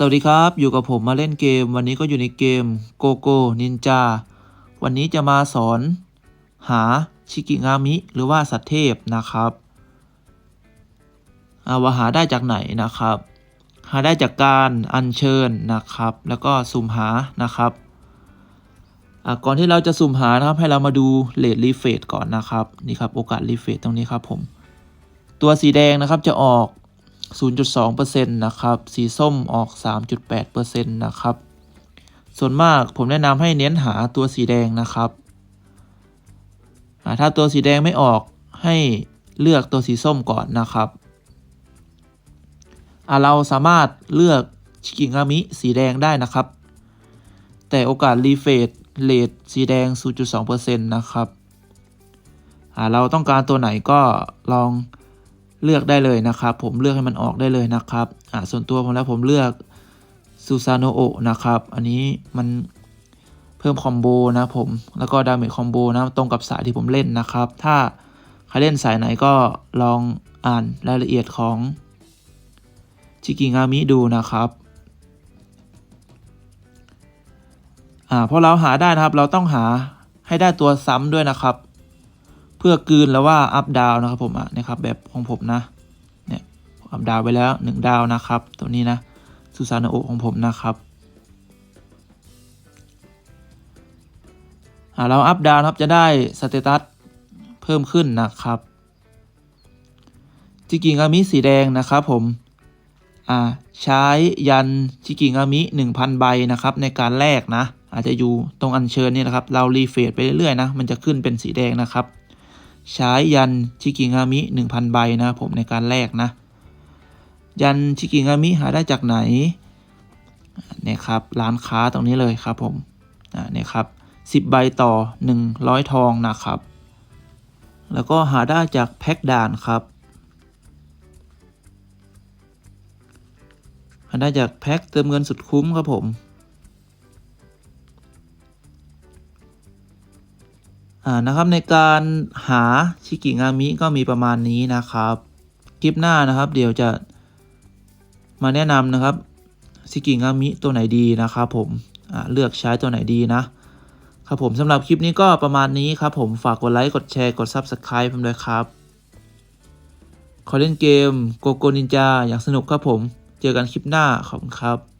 สวัสดีครับ อยู่กับผมมาเล่นเกม วันนี้ก็อยู่ในเกมโกโก้นินจาวันนี้จะมาสอน หาชิกิงามิ หรือว่าสัตว์เทพนะครับอาว่าหาได้จากไหนนะครับ หาได้จากการอัญเชิญนะครับ แล้วก็สุ่มหานะครับก่อนที่เราจะสุ่มหานะครับ ให้เรามาดูเลดรีเฟตก่อนนะครับ นี่ครับโอกาสรีเฟตตรงนี้ครับผม ตัวสีแดงนะครับจะออก 0.2%นะครับ สีส้มออก 3.8%นะครับ ส่วนมากผมแนะนำให้เน้นหาตัวสีแดงนะครับถ้าตัวสีแดงไม่ออกให้เลือกตัวสีส้มก่อนนะครับเราสามารถเลือกชิกิงามิสีแดงได้นะครับ แต่โอกาสรีเฟดเลทสีแดง 0.2%นะครับเราต้องการตัวไหนก็ลอง เลือกได้เลยนะครับ ผมเลือกให้มันออกได้เลยนะครับอ่าส่วนตัวผมแล้วผมเลือกซูซานโนโอนะครับ อันนี้มันเพิ่มคอมโบนะผมแล้วก็ดาเมจคอมโบนะตรงกับสายที่ผมเล่นนะครับ ถ้าใครเล่นสายไหนก็ลองอ่านรายละเอียดของชิกิงามิดูนะครับอ่าพอเราหาได้นะครับ เราต้องหาให้ได้ตัวซ้ำด้วยนะครับ เพื่อกลืนแล้วว่าอัพดาวนะครับผมอะนะครับแบบของผมนะเนี่ยอัพดาวไปแล้ว1ดาวนะครับตัวนี้นะซูซานโอของผมนะครับอ่าเราอัพดาวครับจะได้สเตตัสเพิ่มขึ้นนะครับจิกิงามิสีแดงนะครับผมอ่าใช้ยันจิกิงามิ 1,000 ใบนะครับในการแลกนะ อาจจะอยู่ตรงอัญเชิญนี่นะครับ เรารีเฟรชไปเรื่อยๆนะ มันจะขึ้นเป็นสีแดงนะครับ ใช้ยันชิกิงามิ 1,000 ใบนะผมในการแลกนะ ยันชิกิงามิหาได้จากไหนเนี่ยครับร้านค้าตรงนี้เลยครับผมอ่าเนี่ยครับ 10 ใบต่อ 100 ทองนะครับ แล้วก็หาได้จากแพ็กด่านครับหาได้จากแพ็กเติมเงินสุดคุ้มครับผม นะครับในการหาชิกิงามิก็มีประมาณนี้นะครับ คลิปหน้านะครับเดี๋ยวจะมาแนะนำนะครับชิกิงามิตัวไหนดีนะครับผมเลือกใช้ตัวไหนดีนะครับผมสำหรับคลิปนี้ก็ประมาณนี้ครับผมฝากกดไลค์กดแชร์กด Subscribe ผมด้วยครับ ขอเล่นเกมโกโกนินจาอย่างสนุกครับผม เจอกันคลิปหน้าขอบคุณครับ